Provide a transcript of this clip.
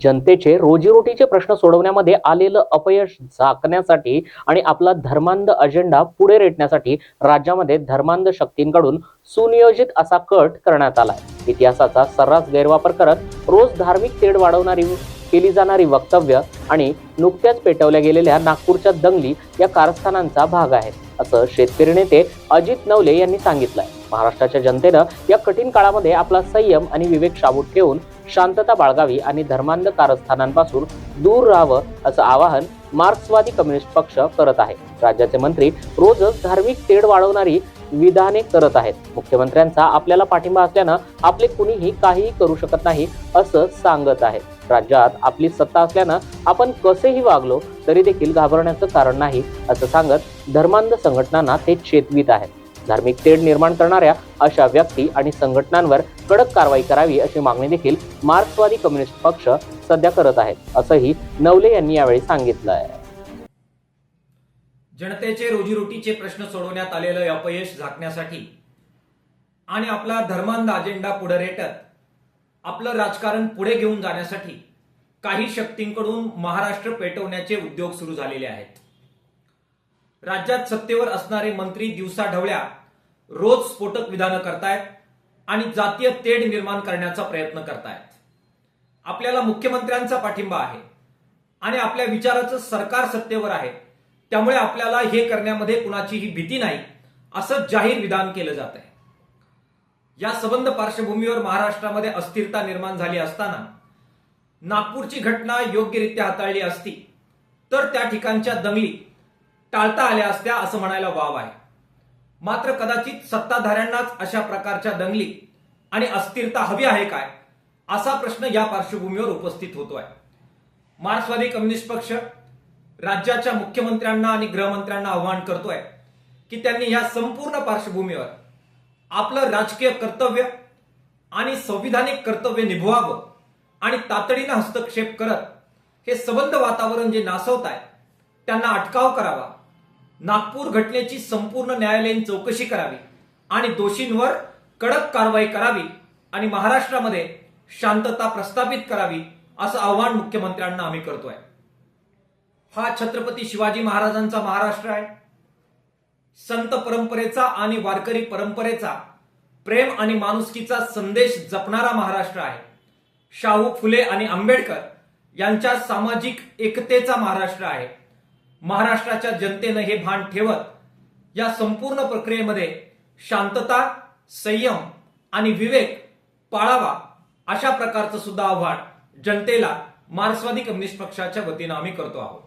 जनतेचे रोजीरोटीचे प्रश्न सोडवण्यामध्ये आलेलं अपयश झाकण्यासाठी आणि आपला धर्मांध अजेंडा पुढे रेटण्यासाठी राज्यामध्ये धर्मांध शक्तींकडून सुनियोजित असा कट करण्यात आलाय. इतिहासाचा सर्रास गैरवापर करत रोज धार्मिक तेढ वाढवणारी केली जाणारी वक्तव्य आणि नुकत्याच पेटवल्या गेलेल्या नागपूरच्या दंगली या कारस्थानांचा भाग आहे असं शेतकरी नेते अजित नवले यांनी सांगितलंय. महाराष्ट्राच्या जनतेनं या कठीण काळामध्ये आपला संयम आणि विवेक शाबूत ठेवून शांतता बाळगावी आणि धर्मांध कारस्थानांपासून दूर राहावं असं आवाहन मार्क्सवादी कम्युनिस्ट पक्ष करत आहे. राज्याचे मंत्री रोजच धार्मिक तेढ वाढवणारी विधाने करत आहेत. मुख्यमंत्र्यांचा आपल्याला पाठिंबा असल्यानं आपले कुणीही काहीही करू शकत नाही असं सांगत आहेत राज्यात आपली सत्ता असल्यानं आपण कसेही वागलो तरी देखील घाबरण्याचं कारण नाही असं सांगत धर्मांध संघटनांना ते चेतवीत आहेत. धार्मिक तेढ निर्माण करणाऱ्या अशा व्यक्ती आणि संघटनांवर कडक कारवाई करावी अशी मागणी देखील मार्क्सवादी कम्युनिस्ट पक्ष सध्या करत आहेत असंही नवले यांनी यावेळी सांगितलं आहे जनतेचे रोजीरोटीचे प्रश्न सोडवण्यात आलेलं अपयश झाकण्यासाठी आणि आपला धर्मांध अजेंडा पुढे रेटत आपलं राजकारण पुढे घेऊन जाण्यासाठी काही शक्तींकडून महाराष्ट्र पेटवण्याचे उद्योग सुरू झालेले आहेत. राज्यात सत्तेवर असणारे मंत्री दिवसा ढवळ्या रोज स्फोटक विधानं करतायत आणि जातीय तेढ निर्माण करण्याचा प्रयत्न करतायत. आपल्याला मुख्यमंत्र्यांचा पाठिंबा आहे आणि आपल्या विचाराचं सरकार सत्तेवर आहे त्यामुळे आपल्याला हे करण्यामध्ये कुणाचीही भीती नाही असं जाहीर विधान केलं जात आहे या संबंध पार्श्वभूमीवर महाराष्ट्रामध्ये अस्थिरता निर्माण झाली असताना नागपूरची घटना योग्यरित्या हाताळली असती तर त्या ठिकाणच्या दंगली टाळता आल्या असत्या असं म्हणायला वाव आहे. मात्र कदाचित सत्ताधाऱ्यांनाच अशा प्रकारच्या दंगली आणि अस्थिरता हवी आहे काय असा प्रश्न या पार्श्वभूमीवर उपस्थित होतोय. मार्क्सवादी कम्युनिस्ट पक्ष राज्याच्या मुख्यमंत्र्यांना आणि गृहमंत्र्यांना आव्हान करतोय की त्यांनी या संपूर्ण पार्श्वभूमीवर आपलं राजकीय कर्तव्य आणि संविधानिक कर्तव्य निभवावं आणि तातडीनं हस्तक्षेप करत हे सबंध वातावरण जे नासवत आहे त्यांना अटकाव करावा. नागपूर घटनेची संपूर्ण न्यायालयीन चौकशी करावी आणि दोषींवर कडक कारवाई करावी आणि महाराष्ट्रामध्ये शांतता प्रस्थापित करावी असं आव्हान मुख्यमंत्र्यांना आम्ही करतोय. हा छत्रपती शिवाजी महाराजांचा महाराष्ट्र आहे. संत परंपरेचा आणि वारकरी परंपरेचा प्रेम आणि माणुसकीचा संदेश जपणारा महाराष्ट्र आहे. शाहू फुले आणि आंबेडकर यांच्या सामाजिक एकतेचा महाराष्ट्र आहे. महाराष्ट्राच्या जनतेनं हे भान ठेवत या संपूर्ण प्रक्रियेमध्ये शांतता संयम आणि विवेक पाळावा अशा प्रकारचं सुद्धा आव्हान जनतेला मार्क्सवादी कम्युनिस्ट पक्षाच्या वतीनं आम्ही करतो आहोत.